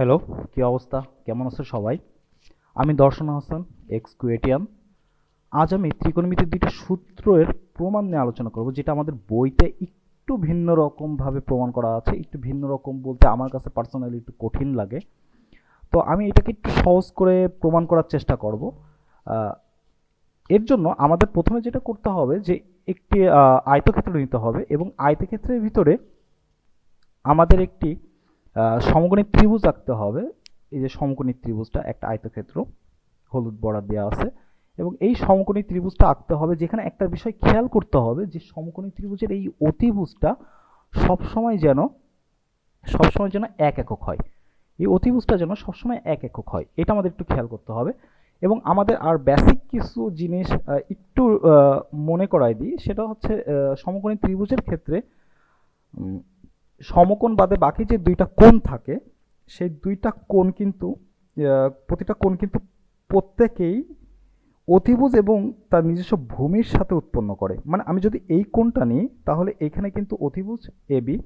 Hello, কী অবস্থা? কেমন আছো সবাই? আমি দর্শন হাসান এক্স কুয়েটিয়ান আজ আমি ত্রিকোণমিতির দুইটা সূত্রের প্রমাণ নিয়ে আলোচনা করব, যেটা আমাদের বইতে একটু ভিন্ন রকমভাবে প্রমাণ করা আছে, একটু ভিন্ন রকম বলতে আমার কাছে পার্সোনালি একটু কঠিন লাগে। তো আমি এটাকে একটু সহজ করে প্রমাণ করার চেষ্টা করব। এর জন্য আমাদের প্রথমে যেটা করতে হবে যে একটি আয়তক্ষেত্র নিতে হবে এবং আয়তক্ষেত্রের ভিতরে আমাদের একটি সমকোণী ত্রিভুজ আঁকতে হবে। এই যে সমকোণী ত্রিভুজটা একটা আয়তক্ষেত্র, হলুদ বর্ডার দেওয়া আছে। এবং এই সমকোণী ত্রিভুজটা আঁকতে হবে, যেখানে একটা বিষয় খেয়াল করতে হবে যে সমকোণী ত্রিভুজের এই অতিভুজটা সবসময় যেন সবসময় যেন এক একক হয়। এই অতিভুজটা যেন সবসময় এক একক হয়, এটা আমাদের একটু খেয়াল করতে হবে। এবং আমাদের আর বেসিক কিছু জিনিস একটু মনে করাই দিই, সেটা হচ্ছে সমকোণী ত্রিভুজের ক্ষেত্রে সমকোণ বাদে বাকি যে দুইটা কোণ থাকে, সেই দুইটা কোণ কিন্তু প্রতিটা কোণ কিন্তু প্রত্যেকেই অতিভুজ এবং তার নিজস্ব ভূমির সাথে উৎপন্ন করে। মানে আমি যদি এই কোণটা নিই, তাহলে এখানে কিন্তু অতিভুজ এবি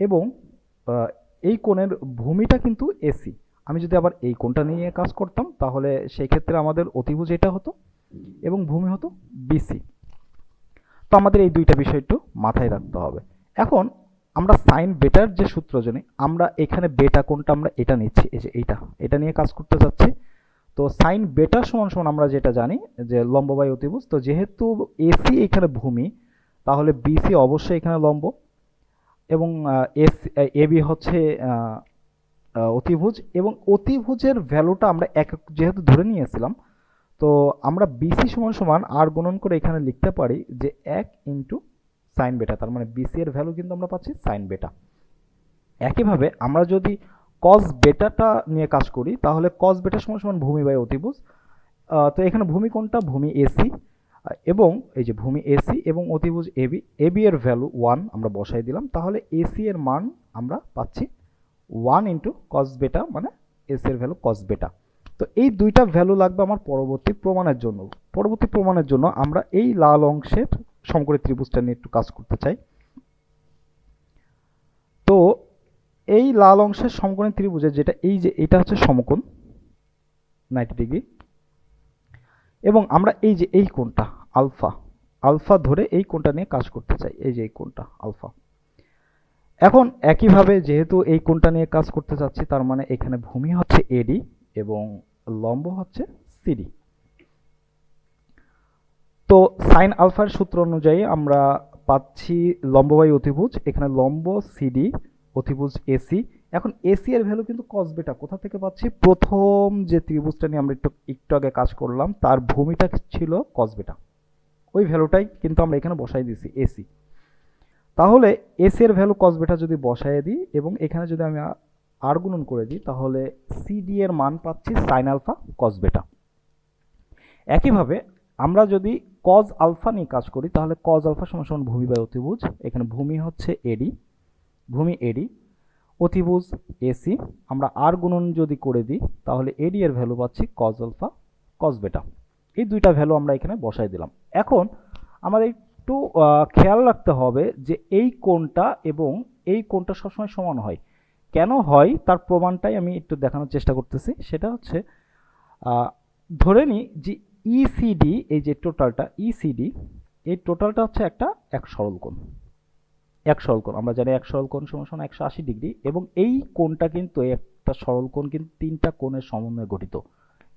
এবং এই কোণের ভূমিটা কিন্তু এসি আমি যদি আবার এই কোণটা নিয়ে কাজ করতাম, তাহলে সেই ক্ষেত্রে আমাদের অতিভুজ এটা হতো এবং ভূমি হতো বিসি তো আমাদের এই দুইটা বিষয় একটু মাথায় রাখতে হবে। এখন আমরা সাইন বেটার যে সূত্র জানি, আমরা এখানে বেটা কোনটা, আমরা এটা নিচ্ছি। এই যে এইটা, এটা নিয়ে কাজ করতে যাচ্ছি। তো সাইন বেটা সমান সমান আমরা যেটা জানি, যে লম্ব বাই অতিভুজ, তো যেহেতু এসি এখানে ভূমি, তাহলে বিসি অবশ্যই এখানে লম্ব। এবং এস এবি হচ্ছে অতিভুজ। এবং অতিভুজের ভ্যালুটা আমরা এক, যেহেতু ধরে নিয়েছিলাম, তো আমরা বিসি সমান সমান আর গুণন করে এখানে লিখতে পারি যে এক ইন্টু সাইন বেটা তার মানে বিসি এর ভ্যালু কিন্তু আমরা পাচ্ছি সাইন বেটা একইভাবে আমরা যদি কস বেটাটা নিয়ে কাজ করি, তাহলে কস বেটা সমান সমান ভূমি বাই অতিভুজ। তো এখানে ভূমি কোনটা? ভূমি এসি এবং এই যে ভূমি এসি এবং অতিভুজ এবি এবি এর ভ্যালু ওয়ান আমরা বসাই দিলাম। তাহলে এসি এর মান আমরা পাচ্ছি ওয়ান ইন্টু কস বেটা মানে এসি এর ভ্যালু কস বেটা তো এই দুইটা ভ্যালু লাগবে আমার পরবর্তী প্রমাণের জন্য। পরবর্তী প্রমাণের জন্য আমরা এই লাল অংশের সমকোণী ত্রিভুজটা নিয়ে একটু কাজ করতে চাই। তো এই লাল অংশের সমকোণী ত্রিভুজের যেটা, এই যে এটা হচ্ছে সমকোণ নাইনটি ডিগ্রি এবং আমরা এই যে এই কোণটা আলফা আলফা ধরে এই কোণটা নিয়ে কাজ করতে চাই, এই যে এই কোণটা আলফা এখন একইভাবে যেহেতু এই কোণটা নিয়ে কাজ করতে চাচ্ছি, তার মানে এখানে ভূমি হচ্ছে এডি এবং লম্ব হচ্ছে সিডি তো সাইন আলফার সূত্র অনুযায়ী আমরা পাচ্ছি লম্ব বাই অতিভুজ, এখানে লম্ব সিডি অতিভুজ এসি এখন এসি এর ভ্যালু কিন্তু কস বেটা কোথা থেকে পাচ্ছি? প্রথম যে ত্রিভুজটা নিয়ে আমরা একটু একটু আগে কাজ করলাম, তার ভূমিটা ছিল কস বেটা ওই ভ্যালুটাই কিন্তু আমরা এখানে বসাই দিছি এসি তাহলে এসি এর ভ্যালু কস বেটা যদি বসায় দিই এবং এখানে যদি আমি আর গুণন করে দিই, তাহলে সিডি এর মান পাচ্ছি সাইন আলফা কস বেটা একইভাবে আমরা যদি কজ আলফা নিয়ে কাজ করি, তাহলে কজ আলফা সমান সমান ভূমি বাই অতিভুজ। এখানে ভূমি হচ্ছে এডি ভূমি এডি অতিভুজ এসি আমরা আর গুণন যদি করে দিই, তাহলে এডি এর ভ্যালু পাচ্ছি কজ আলফা কজ বেটা এই দুইটা ভ্যালু আমরা এখানে বসাই দিলাম। এখন আমাদের একটু খেয়াল রাখতে হবে যে এই কোণটা এবং এই কোণটা সবসময় সমান হয়। কেন হয়? তার প্রমাণটাই আমি একটু দেখানোর চেষ্টা করতেছি। সেটা হচ্ছে ধরে নিই যে ইসিডি এই যে টোটালটা ইসিডি এই টোটালটা হচ্ছে একটা এক সরল কোণ। এক সরল কোণ, আমরা জানি এক সরল কোণ সমান সমান একশো আশি ডিগ্রি, এবং এই কোণটা কিন্তু একটা সরল কোণ কিন্তু তিনটা কোণের সমন্বয়ে গঠিত।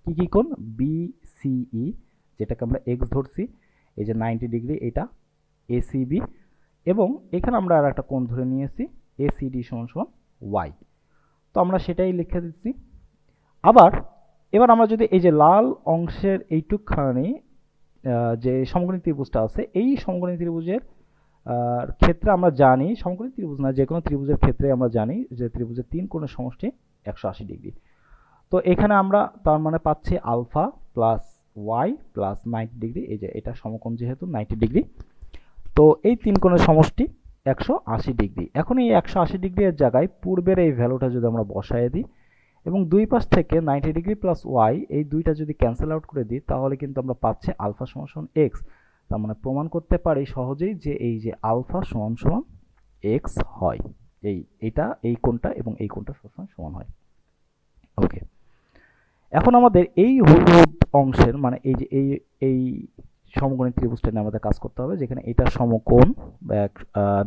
কি কি কোণ? বি সিই যেটাকে আমরা এক্স ধরছি, এই যে নাইনটি ডিগ্রি, এটা এসিবি এবং এখানে আমরা আর একটা কোণ ধরে নিয়েছি এসিডি সমান সমান ওয়াই তো আমরা সেটাই লিখে দিচ্ছি। আবার এবার আমরা যদি এই যে লাল অংশের এইটুকখানি যে সমকোণী ত্রিভুজটা আছে, এই সমকোণী ত্রিভুজের ক্ষেত্রে আমরা জানি, সমকোণী ত্রিভুজ না যে কোনো ত্রিভুজের ক্ষেত্রে আমরা জানি যে ত্রিভুজের তিন কোণের সমষ্টি একশো আশি ডিগ্রি। তো এখানে আমরা তার মানে পাচ্ছি alpha plus Y plus ninety degree, এই যে এটা সমকোণ যেহেতু নাইনটি ডিগ্রি। তো এই তিন কোণের সমষ্টি একশো আশি ডিগ্রি। এখন এই একশো আশি ডিগ্রির জায়গায় পূর্বের এই ভ্যালুটা যদি আমরা বসায় দিই এবং দুই পাশ থেকে নাইনটি ডিগ্রি প্লাস ওয়াই এই দুইটা যদি ক্যান্সেল আউট করে দিই, তাহলে কিন্তু আমরা পাচ্ছি আলফা সমান সমান এক্স তার মানে প্রমাণ করতে পারি সহজেই যে এই যে আলফা সমান সমান এক্স হয়। এই, এটা, এই কোণটা এবং এই কোণটা সবসময় সমান হয়। ওকে এখন আমাদের এই হলুদ অংশের মানে এই যে এই এই সমকোণী ত্রিভুজটা নিয়ে আমাদের কাজ করতে হবে, যেখানে এটা সমকোণ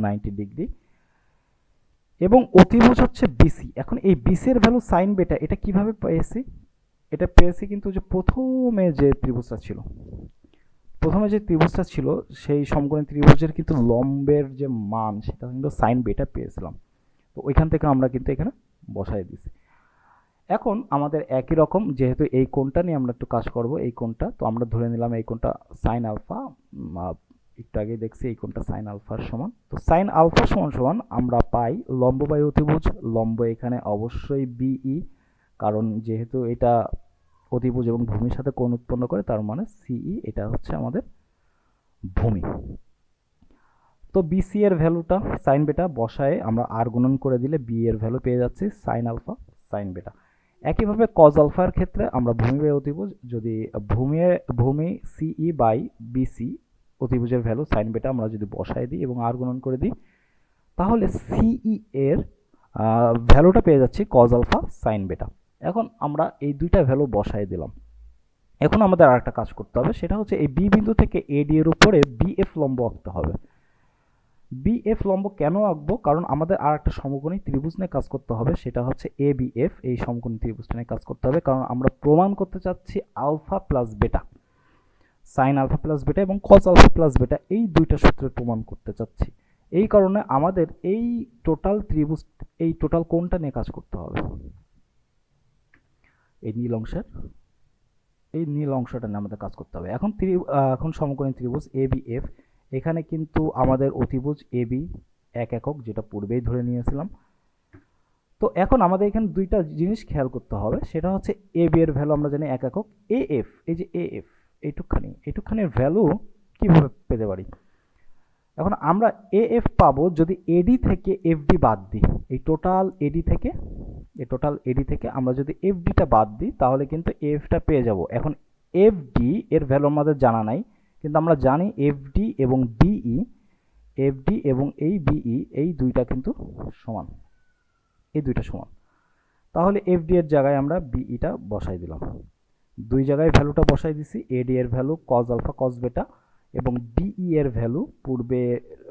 নাইনটি ডিগ্রি এবং অতিভুজ হচ্ছে বিসি এখন এই বিসি এর ভ্যালু সাইন বেটা এটা কীভাবে পেয়েছি? এটা পেয়েছি কিন্তু যে প্রথমে যে ত্রিভুজটা ছিল, প্রথমে যে ত্রিভুজটা ছিল, সেই সমকোণী ত্রিভুজের কিন্তু লম্বের যে মান, সেটা কিন্তু সাইন বেটা পেয়েছিলাম। তো ওইখান থেকে আমরা কিন্তু এখানে বসাই দিছি। এখন আমাদের একই রকম, যেহেতু এই কোণটা নিয়ে আমরা একটু কাজ করব, এই কোণটা, তো আমরা ধরে নিলাম এই কোণটা সাইন আলফা একটু আগে দেখছি এই কোণটা সাইন আলফার সমান। তো সাইন আলফা সমান সমান আমরা পাই লম্ব বাই অতিভুজ। লম্ব এখানে অবশ্যই বিই কারণ যেহেতু এটা অতিভুজ এবং ভূমির সাথে কোণ উৎপন্ন করে, তার মানে সিই এটা হচ্ছে আমাদের ভূমি। তো বিসি এর ভ্যালুটা সাইন বেটা বসায় আমরা আর গুণন করে দিলে বি এর ভ্যালু পেয়ে যাচ্ছি সাইন আলফা সাইন বেটা একইভাবে কজ আলফার ক্ষেত্রে আমরা ভূমি বাই অতিভুজ, যদি ভূমি ভূমি সিই বাই বিসি অতিভুজের ভ্যালু সাইন বেটা আমরা যদি বসায় দিই এবং আর গুণন করে দিই, তাহলে সিই এর ভ্যালুটা পেয়ে যাচ্ছি কজ আলফা সাইন বেটা এখন আমরা এই দুইটা ভ্যালু বসায় দিলাম। এখন আমাদের আরেকটা কাজ করতে হবে, সেটা হচ্ছে এই বি বিন্দু থেকে এডি এর উপরে বিএফ লম্ব আঁকতে হবে। বিএফ লম্ব কেন আঁকবো? কারণ আমাদের আর একটা সমকোণী ত্রিভুজ নিয়ে কাজ করতে হবে, সেটা হচ্ছে এ বিএফ এই সমকোণী ত্রিভুজটা নিয়ে কাজ করতে হবে, কারণ আমরা প্রমাণ করতে চাচ্ছি alpha plus beta sine alpha plus beta এবং কস আলফা প্লাস বেটা এই দুইটা সূত্রে প্রমাণ করতে চাচ্ছি। এই কারণে আমাদের এই টোটাল ত্রিভুজ, এই টোটাল কোনটা নিয়ে কাজ করতে হবে। এই নীল অংশের, এই নীল অংশটা নিয়ে আমাদের কাজ করতে হবে। এখন ত্রি এখন সমকোণী ত্রিভুজ এ বি এফ এখানে কিন্তু আমাদের অতিভুজ এ বি এক একক, যেটা পূর্বেই ধরে নিয়েছিলাম। তো এখন আমাদের এখানে দুইটা জিনিস খেয়াল করতে হবে, সেটা হচ্ছে এ বি এর ভ্যালু আমরা জানি এক একক এ এফ এই যে এ এফ এইটুকখানি, এইটুকখানির ভ্যালু কীভাবে পেতে পারি? এখন আমরা এ এফ পাবো যদি এডি থেকে এফডি বাদ দিই। এই টোটাল এডি থেকে, এই টোটাল এডি থেকে আমরা যদি এফডিটা বাদ দিই, তাহলে কিন্তু এফটা পেয়ে যাব। এখন এফডি এর ভ্যালু আমাদের জানা নাই, কিন্তু আমরা জানি এফডি এবং বিই এফডি এবং এই বিই এই দুইটা কিন্তু সমান। এই দুইটা সমান। তাহলে এফডি এর জায়গায় আমরা বিইটা বসাই দিলাম। দুই জায়গায় ভ্যালুটা বসাই দিছি এডি এর ভ্যালু কজ আলফা কজ বেটা এবং বিই এর ভ্যালু, পূর্বে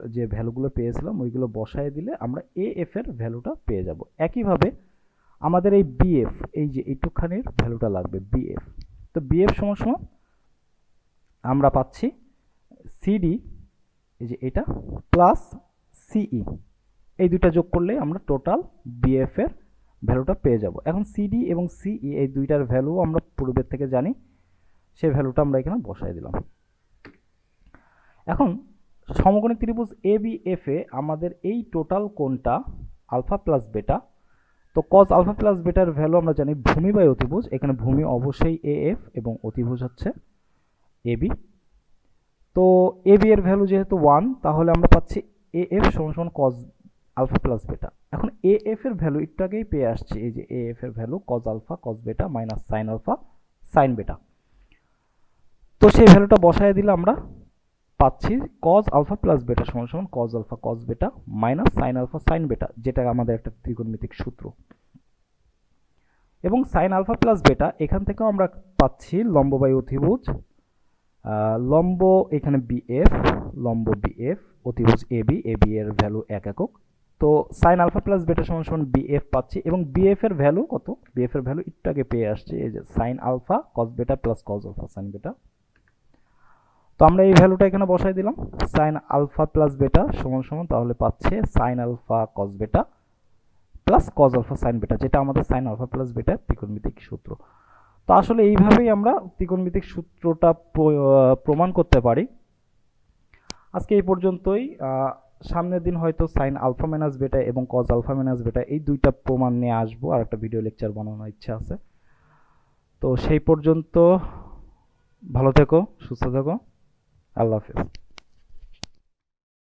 যে ভ্যালুগুলো পেয়েছিলাম, ওইগুলো বসায় দিলে আমরা এ এফ এর ভ্যালুটা পেয়ে যাব। একইভাবে আমাদের এই বিএফ এই যে এইটুকখানির ভ্যালুটা লাগবে বিএফ তো বিএফ সমান সমান আমরা পাচ্ছি সিডি এই যে এটা প্লাস সিই এই দুইটা যোগ করলে আমরা টোটাল বিএফ এর ভ্যালুটা পেয়ে যাব। এখন সিডি এবং সিই এই দুইটার ভ্যালু আমরা পূর্বের থেকে জানি, সেই ভ্যালুটা আমরা এখানে বসাই দিলাম। এখন সমকোণী ত্রিভুজ এ বি এফ এ আমাদের এই টোটাল কোণটা আলফা প্লাস বেটা তো কজ আলফা প্লাস বেটার ভ্যালু আমরা জানি ভূমি বাই অতিভুজ, এখানে ভূমি অবশ্যই এ এফ এবং অতিভুজ হচ্ছে এ বি তো এ বি এর ভ্যালু যেহেতু ওয়ান তাহলে আমরা পাচ্ছি এ এফ সমান সমান কজ আলফা প্লাস বেটা। এখন এ এফ এর ভ্যালু একটু আগেই পেয়ে আসছে। এই যে এ এফ এর value cos alpha cos beta minus sine alpha sine beta. তো সেই ভ্যালুটা বসায় দিলে আমরা পাচ্ছি কজ আলফা প্লাস বেটা সমান সমান cos alpha cos beta minus sine alpha sine beta, যেটা আমাদের একটা ত্রিকোণমিতিক সূত্র। এবং সাইন আলফা প্লাস বেটা, এখান থেকেও আমরা পাচ্ছি লম্ব বাই অতিভুজ লম্ব এখানে বিএফ লম্ব বিএফ অতিভুজ এ বি এ বি এর ভ্যালু এক একক। তো সাইন আলফা প্লাস বেটা সমান সমান বিএফ পাচ্ছি এবং বিএফ এর ভ্যালু কত? বিএফ এর ভ্যালু একটু আগে পেয়ে আসছে, এই যে sine alpha cos beta plus cos alpha sine beta তো আমরা এই ভ্যালুটা এখানে বসাই দিলাম সাইন আলফা প্লাস বেটা সমান সমান তাহলে পাচ্ছে sine alpha cos beta plus cos alpha sine beta যেটা আমাদের সাইন আলফা প্লাস বেটা ত্রিকোণমিতিক সূত্র। তো আসলে এইভাবেই আমরা ত্রিকোণমিতিক সূত্রটা প্রমাণ করতে পারি। আজকে এই পর্যন্তই সামনের দিন হয়তো সাইন আলফা মাইনাস বেটা এবং কজ আলফা মাইনাস বেটা এই দুইটা প্রমাণ নিয়ে আসব, আর একটা ভিডিও লেকচার বানানোর ইচ্ছা আছে। তো সেই পর্যন্ত ভালো থেকো, সুস্থ থেকো। আল্লাহ হাফিজ।